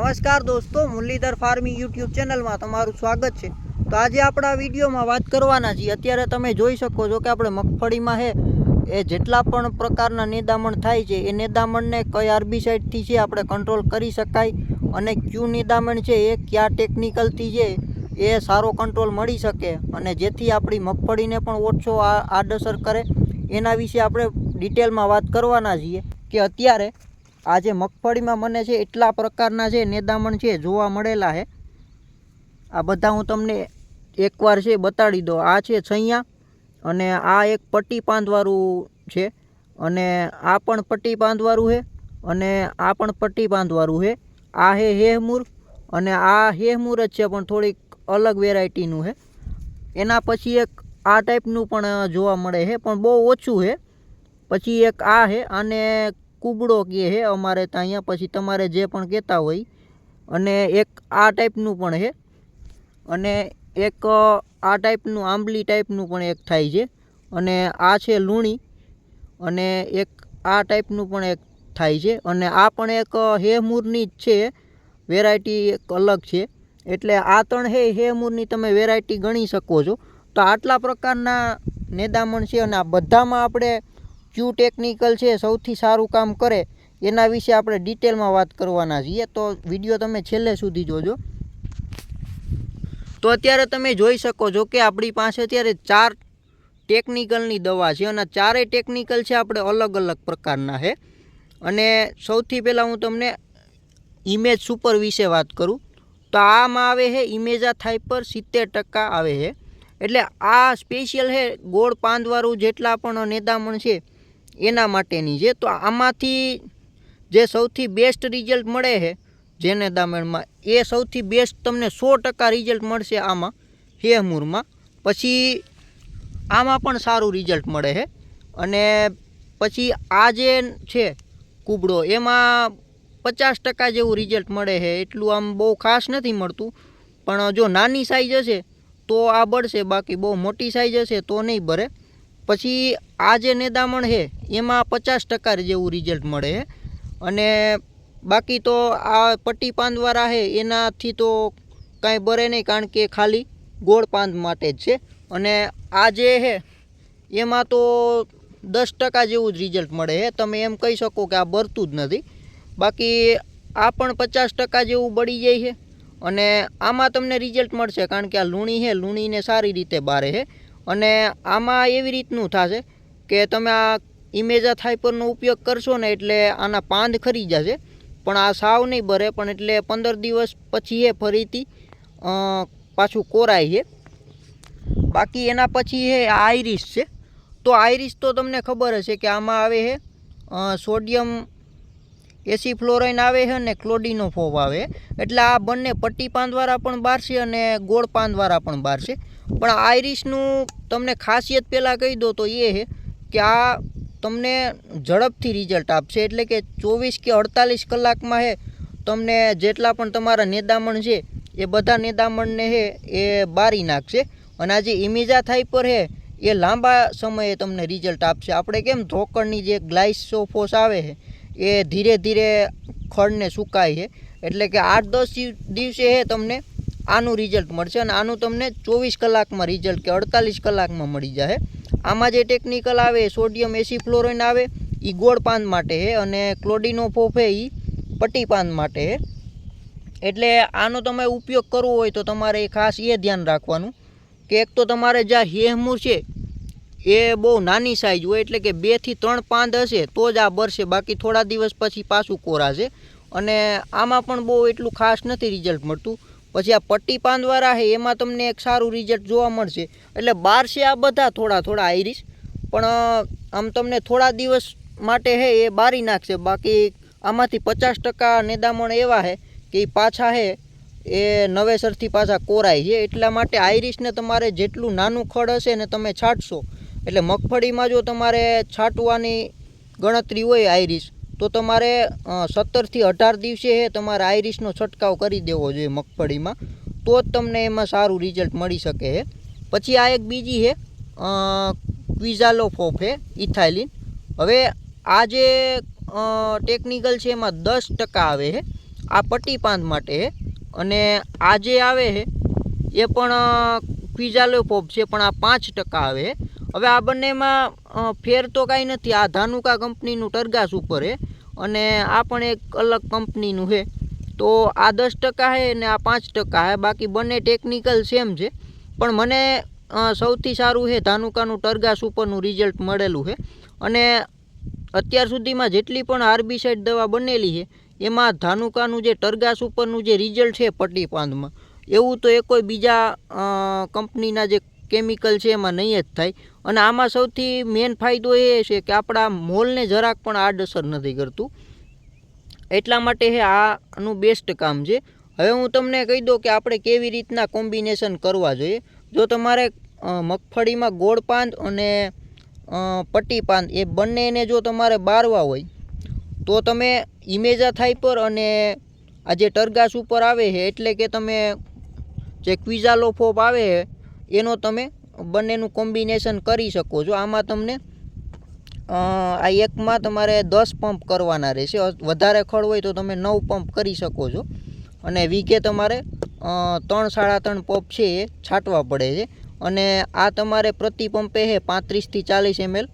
નમસ્કાર દોસ્તો, Muralidhar farming YouTube ચેનલમાં તમારું સ્વાગત છે. તો આજે આપણા વિડીયોમાં વાત કરવાના છીએ. અત્યારે તમે જોઈ શકો છો કે આપણે મગફળીમાં છે એ જેટલા પણ પ્રકારના નિદામણ થાય છે, એ નિદામણને કઈ આર્બીસાઇડથી છે આપણે કંટ્રોલ કરી શકાય અને ક્યુ નિદામણ છે, એ કયા ટેકનિકલથી છે, એ સારો કંટ્રોલ મળી શકે અને જેથી આપણી મગફળીને પણ ઓછો આડઅસર કરે. એના વિશે આપણે ડિટેલમાં વાત કરવાના છીએ કે અત્યારે આ જે મગફળીમાં મને છે એટલા પ્રકારના છે નેદામણ છે જોવા મળેલા છે આ બધા હું તમને એકવાર છે બતાડી દો આ છે છૈયા અને આ એક પટ્ટી પાંધવાળું છે અને આ પણ પટ્ટી બાંધવાળું છે અને આ પણ પટ્ટી બાંધવાળું છે આ હે હેહમૂર અને આ હેહમૂર જ છે પણ થોડીક અલગ વેરાયટીનું છે એના પછી એક આ ટાઈપનું પણ જોવા મળે છે પણ બહુ ઓછું છે પછી એક આ છે આને કુબડો કહે છે અમારે ત્યાં, અહીંયા પછી તમારે જે પણ કહેતા હોય, અને એક આ ટાઈપનું પણ છે અને એક આ ટાઈપનું, આંબલી ટાઈપનું પણ એક થાય છે, અને આ છે લૂણી, અને એક આ ટાઈપનું પણ એક થાય છે, અને આ પણ એક હેમૂરની જ છે, વેરાયટી એક અલગ છે, એટલે આ ત્રણ હે હેમૂરની તમે વેરાયટી ગણી શકો છો. તો આટલા પ્રકારના નેદામણ છે અને આ બધામાં આપણે ક્યુ ટેકનિકલ છે, સૌથી સારું કામ કરે, એના વિશે આપણે ડિટેલમાં વાત કરવાના છીએ. તો વીડિયો તમે છેલ્લે સુધી જોજો. તો અત્યારે તમે જોઈ શકો છો કે આપણી પાસે અત્યારે ચાર ટેકનિકલની દવા છે અને ચારેય ટેકનિકલ છે આપણે અલગ અલગ પ્રકારના છે. અને સૌથી પહેલાં હું તમને ઇમેજ સુપર વિશે વાત કરું. તો આમાં આવે છે ઇમેજા થાઇપર સિત્તેર ટકા આવે છે. એટલે આ સ્પેશિયલ છે, ગોળ પાંદવાળું જેટલા પણ નેદામણ છે એના માટેની છે. તો આમાંથી જે સૌથી બેસ્ટ રિઝલ્ટ મળે છે, જેને દામણમાં એ સૌથી બેસ્ટ તમને સો ટકા રિઝલ્ટ મળશે આમાં હેમૂરમાં પછી આમાં પણ સારું રિઝલ્ટ મળે છે. અને પછી આ જે છે કૂબડો, એમાં પચાસ ટકા જેવું રિઝલ્ટ મળે છે. એટલું આમ બહુ ખાસ નથી મળતું. પણ જો નાની સાઈઝ હશે, તો આ બળશે. બાકી બહુ મોટી સાઈઝ હશે, તો નહીં ભરે પછી આ જે નેદામણ છે, એમાં પચાસ ટકા જેવું રિઝલ્ટ મળે. અને બાકી તો આ પટ્ટી પાંદવાળા છે, એનાથી તો કાંઈ બરે નહીં, કારણ કે ખાલી ગોળ પાંદ માટે જ છે. અને આ જે છે, એમાં તો દસ ટકા જેવું જ રિઝલ્ટ મળે છે. તમે એમ કહી શકો કે આ બરતું જ નથી. બાકી આ પણ પચાસ ટકા જેવું બળી જાય છે. અને આમાં તમને રિઝલ્ટ મળશે, કારણ કે આ લૂણી છે, લૂણીને સારી રીતે બારે છે. અને આમાં એવી રીતનું થશે કે તમે આ ઇમેજા થાઇપરનો ઉપયોગ કરશો ને એટલે આના પાંદ ખરી જશે. પણ આ સાવ નહીં ભરે પણ એટલે પંદર દિવસ પછી એ ફરીથી પાછું કોરાય છે. બાકી એના પછી એ આઈરિસ છે. તો આઈરિસ તો તમને ખબર હશે કે આમાં આવે છે સોડિયમ એસી ફ્લોરાઇન આવે છે અને ક્લોડીનો ફોબ આવે. એટલે આ બંને પટ્ટી પાંદવાળા પણ બહાર છે અને ગોળ પાંદવાળા પણ બહાર છે. પણ આઈરિશનું તમને ખાસિયત પહેલાં કહી દો તો એ છે કે આ તમને ઝડપથી રિઝલ્ટ આપશે. એટલે કે ચોવીસ કે અડતાલીસ કલાકમાં છે તમને જેટલા પણ તમારા નેદામણ છે, એ બધા નેદામણને હે એ બારી નાખશે. અને આ જે ઇમિજા થાઇપર છે એ લાંબા સમયે તમને રિઝલ્ટ આપશે. આપણે કેમ ધોકણની જે ગ્લાઇસોફોસ આવે છે એ ધીરે ધીરે ખડને સુકાય છે. એટલે કે આઠ દસ દિવસે એ તમને આનું રિઝલ્ટ મળશે અને આનું તમને ચોવીસ કલાકમાં રિઝલ્ટ કે અડતાલીસ કલાકમાં મળી જાય. આમાં જે ટેકનિકલ આવે સોડિયમ એસી ફ્લોરાઇન આવે એ ગોળ પાન માટે છે અને ક્લોડિનોફોફ એ પટ્ટી પાન માટે છે. એટલે આનો તમે ઉપયોગ કરવો હોય તો તમારે ખાસ એ ધ્યાન રાખવાનું કે એક તો તમારે જ્યાં હેહમૂર છે એ બહુ નાની સાઈઝ હોય એટલે કે બેથી ત્રણ પાંદ હશે, તો જ આ બરશે બાકી થોડા દિવસ પછી પાછું કોરાશે અને આમાં પણ બહુ એટલું ખાસ નથી રિઝલ્ટ મળતું. પછી આ પટ્ટી પાંદવાળા છે, એમાં તમને એક સારું રિઝલ્ટ જોવા મળશે. એટલે બાર છે આ બધા થોડા થોડા આઈરિશ. પણ આમ તમને થોડા દિવસ માટે હે, એ બારી નાખશે. બાકી આમાંથી પચાસ ટકા નેદામણ એવા છે કે એ પાછા છે એ નવેસરથી પાછા કોરાય છે. એટલા માટે આઈરિશને તમારે જેટલું નાનું ખડ હશે ને તમે છાંટશો એટલે મગફળીમાં જો તમારે છાંટવાની ગણતરી હોય આઈરિસ તો તમારે સત્તરથી અઢાર દિવસે તમારે આઈરિસનો છંટકાવ કરી દેવો જોઈએ મગફળીમાં, તો જ તમને એમાં સારું રિઝલ્ટ મળી શકે છે પછી આ એક બીજી છે ક્વિઝાલોફોફ છે ઇથાઇલિન. હવે આ જે ટેકનિકલ છે એમાં દસ ટકા આવે છે આ પટ્ટી પાંદ માટે છે અને આ જે આવે છે એ પણ ક્વિઝાલો પોપ છે, પણ આ પાંચ ટકા આવે છે હવે આ બંનેમાં ફેર તો કાંઈ નથી. આ ધાનુકા કંપનીનું ટરગાસ ઉપર છે અને આ પણ એક અલગ કંપનીનું છે તો આ દસ ટકા છે અને આ પાંચ ટકા છે બાકી બંને ટેકનિકલ સેમ છે. પણ મને સૌથી સારું છે ધાનુકાનું ટરગાસ ઉપરનું રિઝલ્ટ મળેલું છે અને અત્યાર સુધીમાં જેટલી પણ હાર્બિસાઇડ દવા બનેલી છે એમાં ધાનુકાનું જે ટરગાસ ઉપરનું જે રિઝલ્ટ છે પટ્ટી પાંદમાં એવું તો એ કોઈ બીજા કંપનીના જે કેમિકલ છે એમાં નહીં જ થાય. અને આમાં સૌથી મેન ફાયદો એ છે કે આપણા મોલને જરાક પણ આડઅસર નથી કરતું. એટલા માટે હે આનું બેસ્ટ કામ છે. હવે હું તમને કહી દઉં કે આપણે કેવી રીતના કોમ્બિનેશન કરવા જોઈએ. જો તમારે મગફળીમાં ગોળ પાંદ અને પટ્ટી પાંદ એ બંનેને જો તમારે બારવા હોય, તો તમે ઇમેજા થાઇપર અને આ જે ટરગાસ ઉપર આવે છે એટલે કે તમે જે ક્વિઝાલોફોપ આવે છે એનો તમે બંનેનું કોમ્બિનેશન કરી શકો છો. આમાં તમને આ એકમાં તમારે દસ પંપ કરવાના રહેશે. વધારે ખડ હોય તો તમે નવ પંપ કરી શકો છો. અને વીઘે તમારે ત્રણ સાડા ત્રણ પંપ છે એ છાંટવા પડે છે. અને આ તમારે પ્રતિ પંપે છે પાંત્રીસથી ચાલીસ એમએલ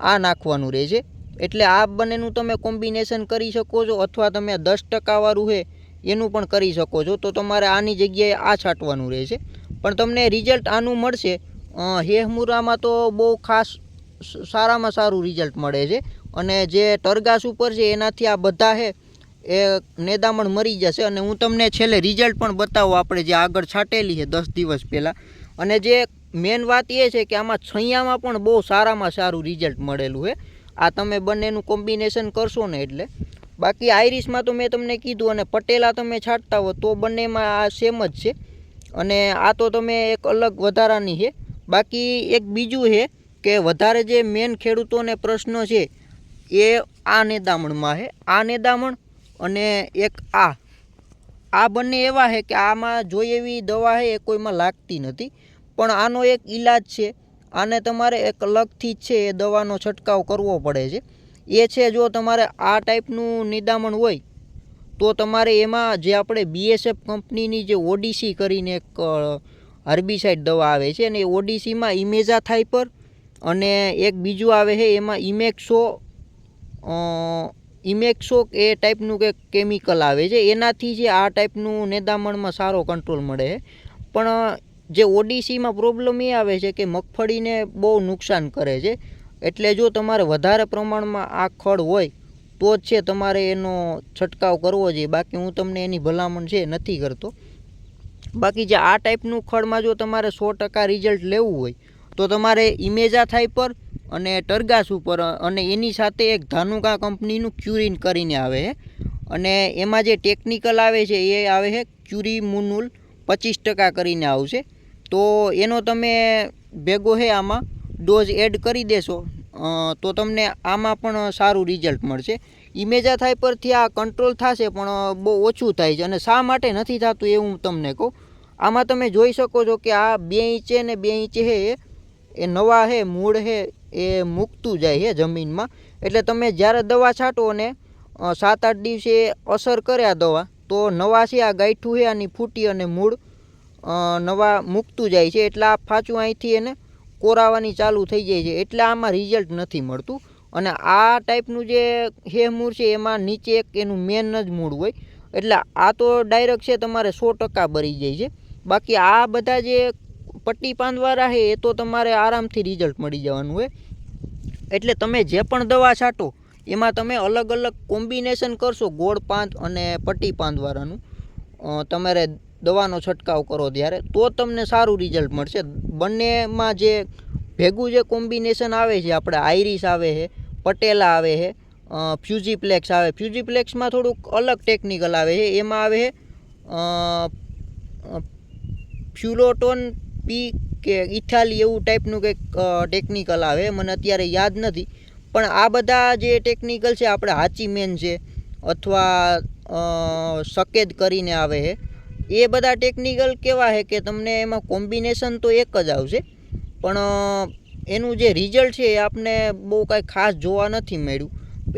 આ નાખવાનું રહેશે એટલે આ બંનેનું તમે કોમ્બિનેશન કરી શકો છો અથવા તમે દસ ટકાવાળું છે એનું પણ કરી શકો છો. તો તમારે આની જગ્યાએ આ છાંટવાનું રહેશે પણ તમને રિઝલ્ટ આનું મળશે. હેહમુરામાં તો બહુ ખાસ સારામાં સારું રિઝલ્ટ મળે છે. અને જે ટરગાસ ઉપર છે, એનાથી આ બધા છે એ નેદામણ મરી જશે. અને હું તમને છેલ્લે રિઝલ્ટ પણ બતાવું, આપણે જે આગળ છાંટેલી છે દસ દિવસ પહેલાં. અને જે મેન વાત એ છે કે આમાં છૈયામાં પણ બહુ સારામાં સારું રિઝલ્ટ મળેલું છે આ તમે બંનેનું કોમ્બિનેશન કરશો ને એટલે. બાકી આઈરિશમાં તો મેં તમને કીધું અને પટેલા તમે છાંટતા હો, તો બંનેમાં આ સેમ જ છે. અને આ તો તમે એક અલગ વધારાની છે. બાકી એક બીજું છે કે વધારે જે મેન ખેડૂતોને પ્રશ્ન છે એ આ નેદામણમાં છે. આ નેદામણ અને એક આ. આ બંને એવા છે કે આમાં જોઈ એવી દવા છે એ કોઈમાં લાગતી નથી. પણ આનો એક ઈલાજ છે. આને તમારે એક અલગથી જ છે એ દવાનો છંટકાવ કરવો પડે છે. એ છે જો તમારે આ ટાઈપનું નિદામણ હોય તો તમારે એમાં જે આપણે બીએસએફ કંપનીની જે ઓડીસી કરીને એક હર્બિસાઇડ દવા આવે છે અને એ ઓડીસીમાં ઇમેઝા થાઇપર અને એક બીજું આવે છે એમાં ઇમેક્સો ઇમેક્સો એ ટાઈપનું કે કેમિકલ આવે છે. એનાથી જે આ ટાઈપનું નેદામણમાં સારો કંટ્રોલ મળે છે. પણ જે ઓડીસીમાં પ્રોબ્લેમ એ આવે છે કે મગફળીને બહુ નુકસાન કરે છે. એટલે જો તમારે વધારે પ્રમાણમાં આ ખડ હોય તો જ છે, તમારે એનો છંટકાવ કરવો જોઈએ. બાકી હું તમને એની ભલામણ છે નથી કરતો. બાકી જે આ ટાઈપનું ખળમાં જો તમારે સો ટકા રિઝલ્ટ લેવું હોય, તો તમારે ઇમેજા થાય પર અને ટરગાસ ઉપર, અને એની સાથે એક ધાનુકા કંપનીનું ક્યુરિન કરીને આવે છે અને એમાં જે ટેકનિકલ આવે છે, એ આવે છે ક્યુરી મુનુલ પચીસ ટકા કરીને આવશે. તો એનો તમે ભેગો છે આમાં, ડોઝ એડ કરી દેશો. તો તમને આમાં પણ સારું રિઝલ્ટ મળશે. ઇમેજા થાય પરથી આ કંટ્રોલ થશે પણ બહુ ઓછું થાય છે અને શા માટે નથી થતું એવું હું તમને કહું. આમાં તમે જોઈ શકો છો કે આ બે ઇંચે ને બે ઇંચે છે એ- એ નવા હે, મૂળ છે એ મૂકતું જાય છે જમીનમાં. એટલે તમે જ્યારે દવા છાંટો ને સાત આઠ દિવસે અસર કરે આ દવા, તો નવા છે, આ ગાંઠું છે આની ફૂટી અને મૂળ નવા મૂકતું જાય છે. એટલે આ ફાચું અહીંથી એને કોરાવાની ચાલુ થઈ જાય છે એટલે આમાં રિઝલ્ટ નથી મળતું. અને આ ટાઈપનું જે હે મૂળ છે એમાં નીચે એક એનું મેન જ મૂળ હોય. એટલે આ તો ડાયરેક્ટ છે તમારે સો ટકા બરી જાય છે. બાકી આ બધા જે પટ્ટી પાંદવાળા છે એ તો તમારે આરામથી રિઝલ્ટ મળી જવાનું હોય. એટલે તમે જે પણ દવા છાંટો, એમાં તમે અલગ અલગ કોમ્બિનેશન કરશો ગોળ પાંદ અને પટ્ટી પાંદવાળાનું તમારે દવાનો છંટકાવ કરો ત્યારે, તો તમને સારું રિઝલ્ટ મળશે. બંનેમાં જે ભેગું જે કોમ્બિનેશન આવે છે, આપણે આઈરિસ આવે છે, પટેલા આવે છે ફ્યુઝીપ્લેક્સ આવે. ફ્યુઝીપ્લેક્સમાં થોડુંક અલગ ટેકનિકલ આવે છે. એમાં આવે છે ફ્યુલોટોન પી કે ઇથાલી એવું ટાઈપનું કંઈક ટેકનિકલ આવે. મને અત્યારે યાદ નથી. પણ આ બધા જે ટેકનિકલ છે, આપણે હાચી મેન છે, અથવા સકેદ કરીને આવે છે. એ બધા ટેકનિકલ કેવા છે કે તમને એમાં કોમ્બિનેશન તો એક જ આવશે. પણ એનું જે રિઝલ્ટ છે એ આપને બહુ કાંઈ ખાસ જોવા નથી મળ્યું.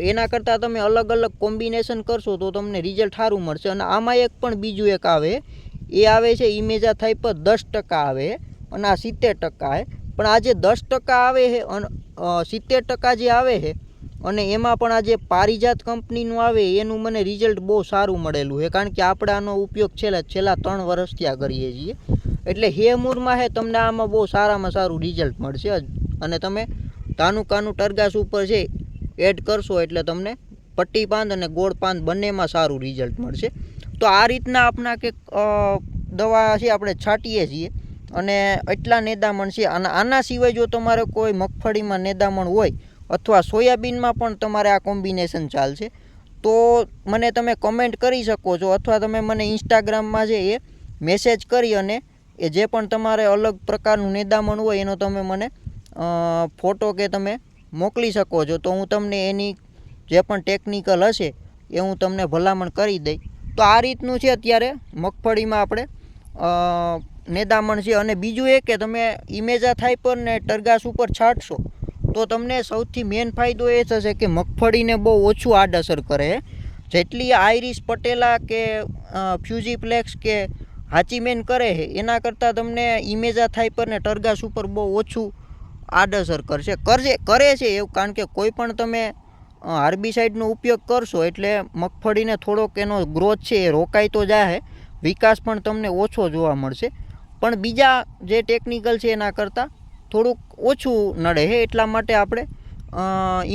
એના કરતાં તમે અલગ અલગ કોમ્બિનેશન કરશો તો તમને રિઝલ્ટ સારું મળશે. અને આમાં એક પણ બીજું એક આવે, એ આવે છે ઇમેજા થાય પર દસ ટકા આવે અને આ સિત્તેર ટકા છે પણ આ જે દસ ટકા આવે છે અને સિત્તેર ટકા જે આવે છે અને એમાં પણ આ જે પારિજાત કંપનીનું આવે, એનું મને રિઝલ્ટ બહુ સારું મળેલું છે. કારણ કે આપણે આનો ઉપયોગ છેલ્લા છેલ્લા ત્રણ વર્ષથી આ કરીએ છીએ. એટલે હેમૂરમાં હે, તમને આમાં બહુ સારામાં સારું રિઝલ્ટ મળશે. અને તમે તાનુકાનું ટરગાસ ઉપર છે એડ કરશો, એટલે તમને પટ્ટી પાંદ અને ગોળ પાંદ બંનેમાં સારું રિઝલ્ટ મળશે. તો આ રીતના આપણા કે દવા છે, આપણે છાંટીએ છીએ. અને એટલા નેદામણ છે. અને આના સિવાય જો તમારે કોઈ મગફળીમાં નેદામણ હોય અથવા સોયાબીનમાં પણ તમારે આ કોમ્બિનેશન ચાલશે. તો મને તમે કમેન્ટ કરી શકો છો અથવા તમે મને ઇન્સ્ટાગ્રામમાં છે એ મેસેજ કરી અને એ જે પણ તમારે અલગ પ્રકારનું નેદામણ હોય એનો તમે મને ફોટો કે તમે મોકલી શકો છો. તો હું તમને એની જે પણ ટેકનિકલ હશે એ હું તમને ભલામણ કરી દઈ તો આ રીતનું છે અત્યારે મગફળીમાં આપણે નેદામણ છે. અને બીજું એ કે તમે ઇમેજા થાય પર ને ટરગાસ ઉપર છાંટશો. તો તમને સૌથી મેન ફાયદો એ થશે કે મગફળીને બહુ ઓછું આડઅસર કરે. જેટલી આઈરિસ પટેલા કે ફ્યુઝીપ્લેક્સ કે હાચીમેન કરે છે એના કરતાં તમને ઇમેજા થાય પર ને ટર્ગાસ ઉપર બહુ ઓછું આડઅસર કરશે. કરશે કરે છે એવું, કારણ કે કોઈ પણ તમે હાર્બિસાઇડનો ઉપયોગ કરશો એટલે મગફળીને થોડોક એનો ગ્રોથ છે એ રોકાઈ તો જાય વિકાસ પણ તમને ઓછો જોવા મળશે. પણ બીજા જે ટેકનિકલ છે એના કરતાં થોડુંક ઓછું નડે છે એટલા માટે આપણે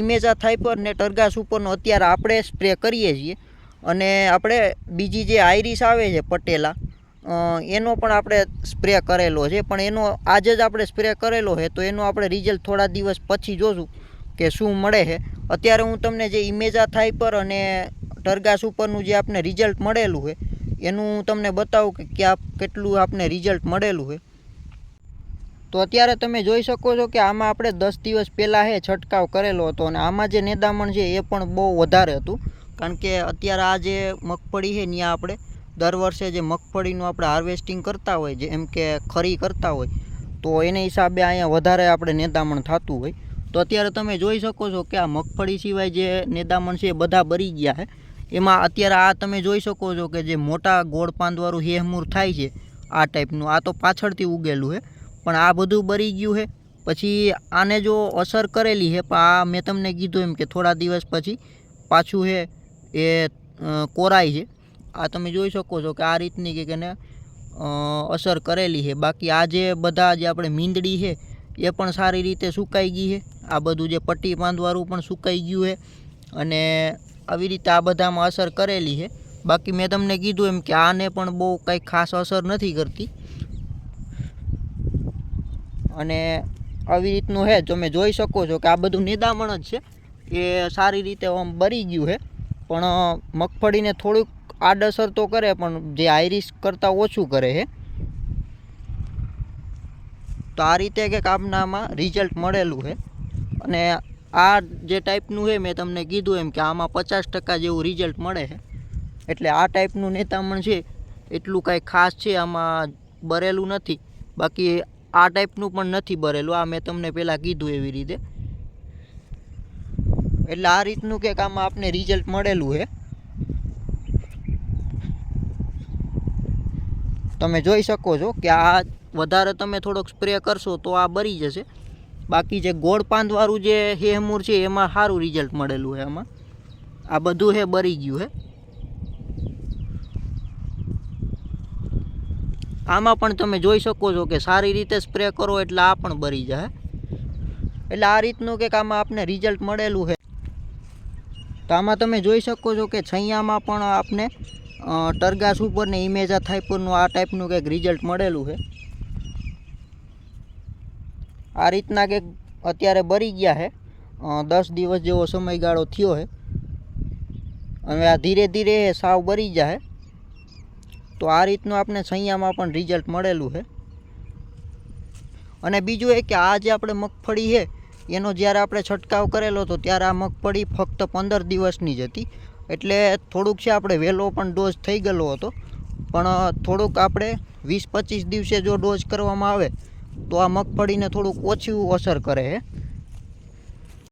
ઇમેજા થાઇપર ને ટરગાસ ઉપરનો અત્યારે આપણે સ્પ્રે કરીએ છીએ. અને આપણે બીજી જે આઈરિસ આવે છે પટેલા એનો પણ આપણે સ્પ્રે કરેલો છે. પણ એનો આજે જ આપણે સ્પ્રે કરેલો છે, તો એનો આપણે રિઝલ્ટ થોડા દિવસ પછી જોશું કે શું મળે છે. અત્યારે હું તમને જે ઇમેજા થાઇપર અને ટરગાસ ઉપરનું જે આપણે રિઝલ્ટ મળેલું છે, એનું હું તમને બતાવું કે ક્યાં કેટલું આપને રિઝલ્ટ મળેલું છે. તો અત્યારે તમે જોઈ શકો છો કે આમાં આપણે દસ દિવસ પહેલાં હે છંટકાવ કરેલો હતો અને આમાં જે નેદામણ છે એ પણ બહુ વધારે હતું. કારણ કે અત્યારે આ જે મગફળી છે ત્યાં આપણે દર વર્ષે જે મગફળીનું આપણે હાર્વેસ્ટિંગ કરતા હોય જેમ કે ખરી કરતા હોય, તો એને હિસાબે અહીંયા વધારે આપણે નેદામણ થતું હોય. તો અત્યારે તમે જોઈ શકો છો કે આ મગફળી સિવાય જે નેદામણ છે એ બધા બરી ગયા છે એમાં અત્યારે આ તમે જોઈ શકો છો કે જે મોટા ગોળ પાંદવાળું હેહમૂર થાય છે, આ ટાઈપનું આ તો પાછળથી ઉગેલું છે પણ આ બધું બરી ગયું છે પછી આને જો અસર કરેલી છે પણ આ મેં તમને કીધું એમ કે થોડા દિવસ પછી પાછું છે એ કોરાય છે. આ તમે જોઈ શકો છો કે આ રીતની કે એને અસર કરેલી છે બાકી આ જે બધા જે આપણે મીંદડી છે એ પણ સારી રીતે સુકાઈ ગઈ છે આ બધું જે પટ્ટી બાંધવાળું પણ સુકાઈ ગયું છે અને આવી રીતે આ બધામાં અસર કરેલી છે બાકી મેં તમને કીધું એમ કે આને પણ બહુ કંઈ ખાસ અસર નથી કરતી. અને આવી રીતનું છે તમે જોઈ શકો છો કે આ બધું નિદામણ જ છે એ સારી રીતે આમ બરી ગયું છે. પણ મગફળીને થોડુંક આડઅસર તો કરે, પણ જે આઈરિસ કરતાં ઓછું કરે છે. તો આ રીતે કંઈક કામનામાં રિઝલ્ટ મળેલું છે. અને આ જે ટાઈપનું છે, મેં તમને કીધું એમ કે આમાં પચાસ ટકા જેવું રિઝલ્ટ મળે છે. એટલે આ ટાઈપનું નેતામણ છે, એટલું કાંઈ ખાસ છે, આમાં બરેલું નથી. બાકી આ ટાઈપનું પણ નથી ભરેલું આ મેં તમને પહેલાં કીધું એવી રીતે. એટલે આ રીતનું કંઈક આમાં આપને રિઝલ્ટ મળેલું છે તમે જોઈ શકો છો કે આ વધારે તમે થોડોક સ્પ્રે કરશો તો આ બરી જશે. બાકી જે ગોળ પાંદવાળું જે હેમૂર છે એમાં સારું રિઝલ્ટ મળેલું છે આમાં. આ બધું હે બરી ગયું છે આમાં પણ તમે જોઈ શકો છો કે સારી રીતે સ્પ્રે કરો એટલે આ પણ બરી જાય. એટલે આ રીતનું કંઈક આમાં આપને રિઝલ્ટ મળેલું છે. તો આમાં તમે જોઈ શકો છો કે છૈયામાં પણ આપને ટરગાસ ઉપર ને ઇમેજા થાઇપરનું આ ટાઈપનું કંઈક રિઝલ્ટ મળેલું છે. આ રીતના કંઈક અત્યારે બરી ગયા છે. દસ દિવસ જેવો સમયગાળો થયો છે. હવે આ ધીરે ધીરે સાવ બરી જાય. તો આ રીતનું આપણે સૈયામાં પણ રિઝલ્ટ મળેલું છે. અને બીજું એ કે આ જે આપણે મગફળી છે, એનો જ્યારે આપણે છંટકાવ કરેલો હતો ત્યારે આ મગફળી ફક્ત પંદર દિવસની જ હતી. એટલે થોડુંક છે આપણે વહેલો પણ ડોઝ થઈ ગયેલો હતો. પણ થોડુંક આપણે વીસ પચીસ દિવસે જો ડોઝ કરવામાં આવે, તો આ મગફળીને થોડુંક ઓછી અસર કરે છે.